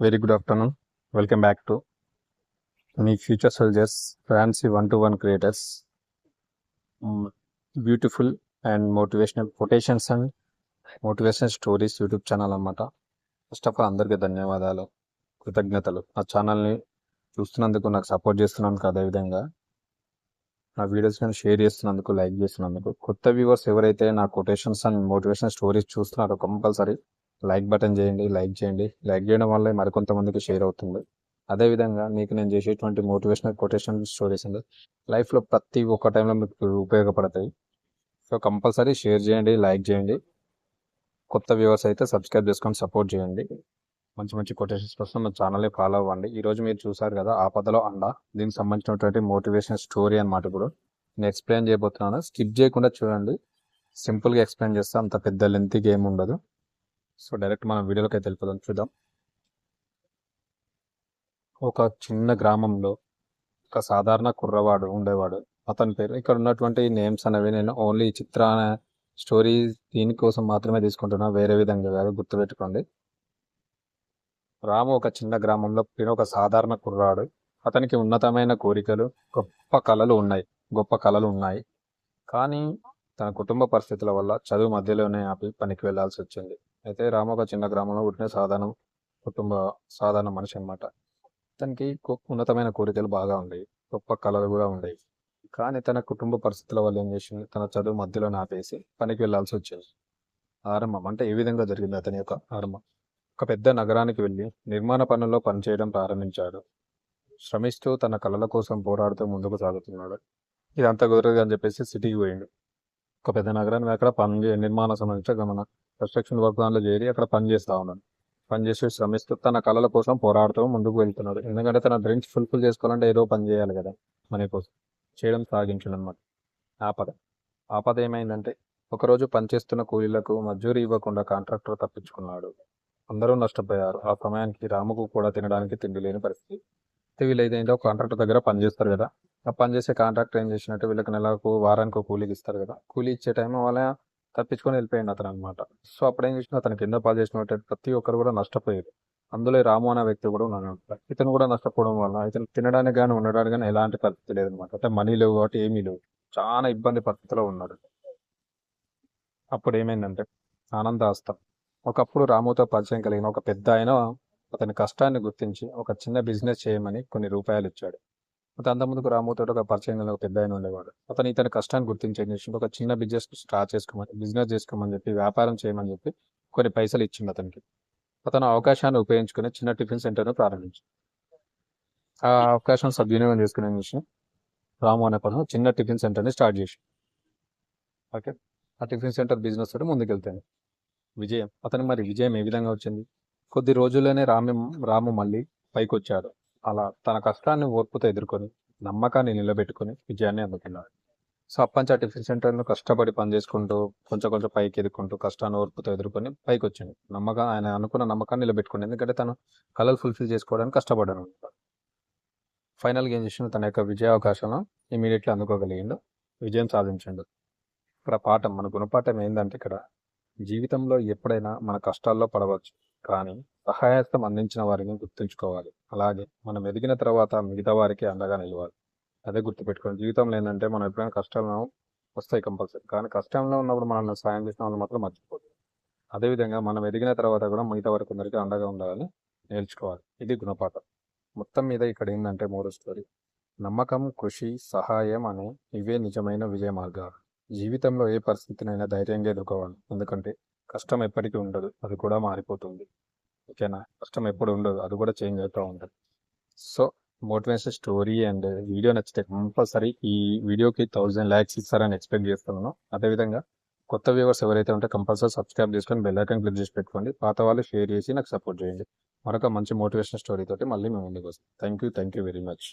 Very good afternoon. Welcome back to me future soldiers fancy one two one creators beautiful and motivational quotations and motivational stories YouTube channel అన్నమాట. First of all అందరికీ ధన్యవాదాలు కృతజ్ఞతలు. నా ఛానల్ని చూస్తున్నందుకు నాకు support చేస్తున్నందుకు అదేవిధంగా నా వీడియోస్ నేను షేర్ చేస్తున్నందుకు లైక్ చేస్తున్నందుకు కొత్త వ్యూవర్స్ ఎవరైతే నా కొటేషన్స్ అండ్ మోటివేషనల్ స్టోరీస్ చూస్తున్నారో కంపల్సరీ లైక్ బటన్ చేయండి లైక్ చేయండి. లైక్ చేయడం వల్ల మరికొంతమందికి షేర్ అవుతుంది. అదేవిధంగా మీకు నేను చేసేటువంటి మోటివేషనల్ కొటేషన్ స్టోరీస్ అండి. లైఫ్లో ప్రతి ఒక్క టైంలో మీకు ఉపయోగపడతాయి. సో కంపల్సరీ షేర్ చేయండి లైక్ చేయండి. కొత్త వ్యూవర్స్ అయితే సబ్స్క్రైబ్ చేసుకొని సపోర్ట్ చేయండి. మంచి మంచి కొటేషన్స్ కోసం మన ఛానల్ని ఫాలో అవ్వండి. ఈరోజు మీరు చూసారు కదా ఆపదలో అండ. దీనికి సంబంధించినటువంటి మోటివేషన్ స్టోరీ అనమాట ఇప్పుడు. నేను ఎక్స్ప్లెయిన్ చేయబోతున్నాను. స్కిప్ చేయకుండా చూడండి. సింపుల్గా ఎక్స్ప్లెయిన్ చేస్తే అంత పెద్ద లెంత్కి ఏమి ఉండదు. సో డైరెక్ట్ మనం వీడియోలోకి అయితే వెళ్ళిపోదాం చూద్దాం. ఒక చిన్న గ్రామంలో ఒక సాధారణ కుర్రవాడు ఉండేవాడు. అతని పేరు ఇక్కడ ఉన్నటువంటి నేమ్స్ అనేవి నేను ఓన్లీ చిత్ర అనే స్టోరీ దీనికోసం మాత్రమే తీసుకుంటున్నా వేరే విధంగా కాదు గుర్తుపెట్టుకోండి. రాము ఒక చిన్న గ్రామంలో పుట్టిన ఒక సాధారణ కుర్రాడు. అతనికి ఉన్నతమైన కోరికలు గొప్ప కళలు ఉన్నాయి గొప్ప కళలు ఉన్నాయి. కానీ తన కుటుంబ పరిస్థితుల వల్ల చదువు మధ్యలోనే ఆపి పనికి వెళ్ళాల్సి వచ్చింది. అయితే రామ ఒక చిన్న గ్రామంలో పుట్టిన సాధారణ కుటుంబ సాధారణ మనిషి అన్నమాట. తనకి ఉన్నతమైన కోరికలు బాగా ఉండేవి గొప్ప కళలు కూడా ఉండేవి కానీ తన కుటుంబ పరిస్థితుల వల్ల ఏం చేసింది? తన చదువు మధ్యలో నాపేసి పనికి వెళ్ళాల్సి వచ్చింది. ఆరంభం అంటే ఏ విధంగా జరిగింది అతని యొక్క ఆరంభం? ఒక పెద్ద నగరానికి వెళ్ళి నిర్మాణ పనుల్లో పనిచేయడం ప్రారంభించాడు. శ్రమిస్తూ తన కళల కోసం పోరాడుతూ ముందుకు సాగుతున్నాడు. ఇదంతా కుదరదు అని చెప్పేసి సిటీకి పోయిండు. ఒక పెద్ద నగరానికి అక్కడ పని చే- నిర్మాణ సంబంధించిన గమన. కన్స్ట్రక్షన్ వర్క్ దాంట్లో చేరి అక్కడ పని చేస్తా ఉన్నాడు. పనిచేసి శ్రమిస్తూ తన కళల కోసం పోరాడుతూ ముందుకు వెళ్తున్నాడు. ఎందుకంటే తన డ్రీమ్స్ ఫుల్ఫిల్ చేసుకోవాలంటే ఏదో పని చేయాలి కదా మనీ కోసం. చేయడం సాగించడం అనమాట ఆపద ఆపద ఏమైందంటే ఒకరోజు పనిచేస్తున్న కూలీలకు మజూరీ ఇవ్వకుండా కాంట్రాక్టర్ తప్పించుకున్నాడు. అందరూ నష్టపోయారు. ఆ సమయానికి రాముకు కూడా తినడానికి తిండి లేని పరిస్థితి. అయితే వీళ్ళు కాంట్రాక్టర్ దగ్గర పనిచేస్తారు కదా. ఆ పని చేసే కాంట్రాక్టర్ ఏం చేసినట్టు వీళ్ళకి నెలకు వారానికి ఒక కూలీకి ఇస్తారు కదా. కూలీ ఇచ్చే టైం వాళ్ళ తప్పించుకొని వెళ్ళిపోయాడు అతను అనమాట సో అప్పుడు ఏం చేసిన అతను కింద పాలు చేసిన ప్రతి ఒక్కరు కూడా నష్టపోయారు. అందులో రాము అనే వ్యక్తి కూడా ఉన్నాడు. ఇతను కూడా నష్టపోవడం వల్ల ఇతను తినడానికి కానీ ఉండడానికి కానీ ఎలాంటి పరిస్థితి లేదనమాట అంటే మనీ లేవు కాబట్టి ఏమీ లేవు. చాలా ఇబ్బంది పరిస్థితిలో ఉన్నాడు. అప్పుడు ఏమైందంటే ఆనందాస్తం ఒకప్పుడు రాముతో పరిచయం కలిగిన ఒక పెద్ద ఆయన అతని కష్టాన్ని గుర్తించి ఒక చిన్న బిజినెస్ చేయమని కొన్ని రూపాయలు ఇచ్చాడు. అతను అంతకుముందుకు రాముతో ఒక పరిచయం ఒక పెద్ద ఆయన ఉండేవాడు. అతను ఇతని కష్టాన్ని గుర్తించి ఏం ఒక చిన్న బిజినెస్ స్టార్ట్ చేసుకోమని బిజినెస్ చేసుకోమని చెప్పి వ్యాపారం చేయమని చెప్పి కొన్ని పైసలు ఇచ్చిండు అతనికి. అతను అవకాశాన్ని ఉపయోగించుకుని చిన్న టిఫిన్ సెంటర్ను ప్రారంభించాడు. ఆ అవకాశం సద్వినియోగం చేసుకునే విషయం రాము అనే పదం చిన్న టిఫిన్ సెంటర్ని స్టార్ట్ చేసి ఓకే? ఆ టిఫిన్ సెంటర్ బిజినెస్ తోటి ముందుకెళ్తాను విజయం. అతనికి మరి విజయం ఏ విధంగా వచ్చింది? కొద్ది రోజుల్లోనే రాము రాము మళ్ళీ పైకి వచ్చాడు అలా తన కష్టాన్ని ఓర్పుతో ఎదుర్కొని నమ్మకాన్ని నిలబెట్టుకొని విజయాన్ని అందుకున్నాడు. సో అప్పంచి ఆ టిఫిన్ సెంటర్ను కష్టపడి పని చేసుకుంటూ కొంచెం కొంచెం పైకి ఎదుర్కొంటూ కష్టాన్ని ఓర్పుతో ఎదుర్కొని పైకి వచ్చింది నమ్మకం ఆయన అనుకున్న నమ్మకాన్ని నిలబెట్టుకుంది ఎందుకంటే తను కళలు ఫుల్ఫిల్ చేసుకోవడానికి కష్టపడను ఫైనల్గా ఏం చేసిండు? తన యొక్క విజయ అవకాశాలను ఇమీడియట్లీ అందుకోగలిగిండు. విజయం సాధించిండు. ఇక్కడ పాఠం మన గుణపాఠం ఏంటంటే ఇక్కడ జీవితంలో ఎప్పుడైనా మన కష్టాల్లో పడవచ్చు. కానీ సహాయస్తం అందించిన వారిని గుర్తుంచుకోవాలి. అలాగే మనం ఎదిగిన తర్వాత మిగతా వారికి అండగా నిలవాలి. అదే గుర్తుపెట్టుకోండి. జీవితంలో ఏంటంటే మనం ఎప్పుడైనా కష్టాలను వస్తాయి కంపల్సరీ కానీ కష్టంలో ఉన్నప్పుడు మనల్ని సాయం చేసిన వాళ్ళు మాత్రం మర్చిపోదు అదేవిధంగా మనం ఎదిగిన తర్వాత కూడా మిగతా వారికి అందరికీ అండగా ఉండాలని నేర్చుకోవాలి. ఇది గుణపాఠం. మొత్తం మీద ఇక్కడ ఏంటంటే మూడో స్టోరీ. నమ్మకం కృషి సహాయం అనే ఇవే నిజమైన విజయ మార్గాలు. జీవితంలో ఏ పరిస్థితినైనా ధైర్యంగా ఎదుర్కోవాలి. ఎందుకంటే కష్టం ఎప్పటికీ ఉండదు. అది కూడా మారిపోతుంది. ఓకేనా? కష్టం ఎప్పుడు ఉండదు. అది కూడా చేంజ్ అవుతూ ఉంటుంది. So motivation story and video నచ్చితే కంపల్సరీ ఈ వీడియోకి థౌజండ్ ల్యాక్స్ ఇస్తారని ఎక్స్పెక్ట్ చేస్తున్నాను. అదేవిధంగా కొత్త వ్యూవర్స్ ఎవరైతే ఉంటే కంపల్సరీ సబ్స్క్రైబ్ చేసుకొని బెల్ ఐకాన్ క్లిక్ చేసి పెట్టుకోండి. పాత వాళ్ళు షేర్ చేసి నాకు సపోర్ట్ చేయండి. మరొక మంచి మోటివేషన్ స్టోరీ తోటి మళ్ళీ మేము ముందుకు వస్తాం. Thank you thank you very much.